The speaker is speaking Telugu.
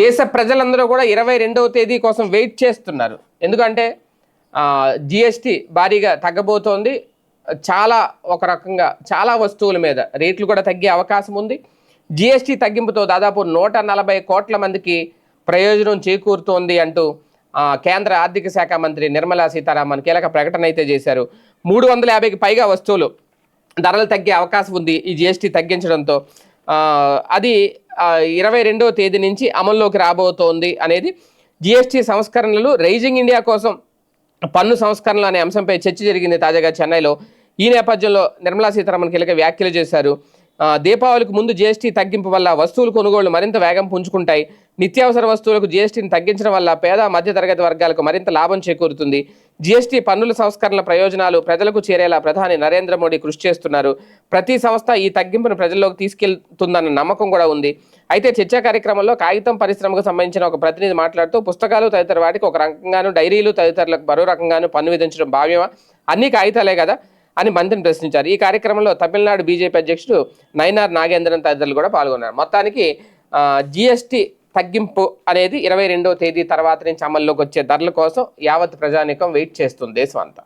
దేశ ప్రజలందరూ కూడా ఇరవై రెండవ తేదీ కోసం వెయిట్ చేస్తున్నారు. ఎందుకంటే జిఎస్టి భారీగా తగ్గబోతోంది. చాలా ఒక రకంగా చాలా వస్తువుల మీద రేట్లు కూడా తగ్గే అవకాశం ఉంది. జిఎస్టి తగ్గింపుతో దాదాపు నూట నలభై కోట్ల మందికి ప్రయోజనం చేకూరుతోంది అంటూ కేంద్ర ఆర్థిక శాఖ మంత్రి నిర్మలా సీతారామన్ కీలక ప్రకటన అయితే చేశారు. మూడు వందల యాభైకి పైగా వస్తువులు ధరలు తగ్గే అవకాశం ఉంది ఈ జిఎస్టీ తగ్గించడంతో. అది ఇరవై రెండవ తేదీ నుంచి అమల్లోకి రాబోతోంది అనేది జిఎస్టీ సంస్కరణలు రైజింగ్ ఇండియా కోసం పన్ను సంస్కరణలు అనే అంశంపై చర్చ జరిగింది తాజాగా చెన్నైలో. ఈ నేపథ్యంలో నిర్మలా సీతారామన్ కీలక వ్యాఖ్యలు చేశారు. దీపావళికి ముందు జీఎస్టీ తగ్గింపు వల్ల వస్తువుల కొనుగోళ్ళు మరింత వేగం పుంజుకుంటాయి. నిత్యావసర వస్తువులకు జీఎస్టీని తగ్గించడం వల్ల పేద మధ్యతరగతి వర్గాలకు మరింత లాభం చేకూరుతుంది. జీఎస్టీ పన్నుల సంస్కరణల ప్రయోజనాలు ప్రజలకు చేరేలా ప్రధాని నరేంద్ర మోడీ కృషి చేస్తున్నారు. ప్రతి సంస్థ ఈ తగ్గింపును ప్రజల్లోకి తీసుకెళ్తుందన్న నమ్మకం కూడా ఉంది. అయితే చర్చా కార్యక్రమంలో కాగితం పరిశ్రమకు సంబంధించిన ఒక ప్రతినిధి మాట్లాడుతూ పుస్తకాలు తదితర వాటికి ఒక రకంగాను డైరీలు తదితరులకు మరో రకంగాను పన్ను విధించడం భావ్యమా? అన్ని కాగితాలే కదా. అని మంత్రిని ప్రశ్నించారు. ఈ కార్యక్రమంలో తమిళనాడు బీజేపీ అధ్యక్షుడు నైనార్ నాగేంద్రన్ తదితరులు కూడా పాల్గొన్నారు. మొత్తానికి జిఎస్టీ తగ్గింపు అనేది ఇరవై రెండవ తేదీ తర్వాత నుంచి అమల్లోకి వచ్చే ధరల కోసం యావత్ ప్రజానీకం వెయిట్ చేస్తుంది దేశం అంతా.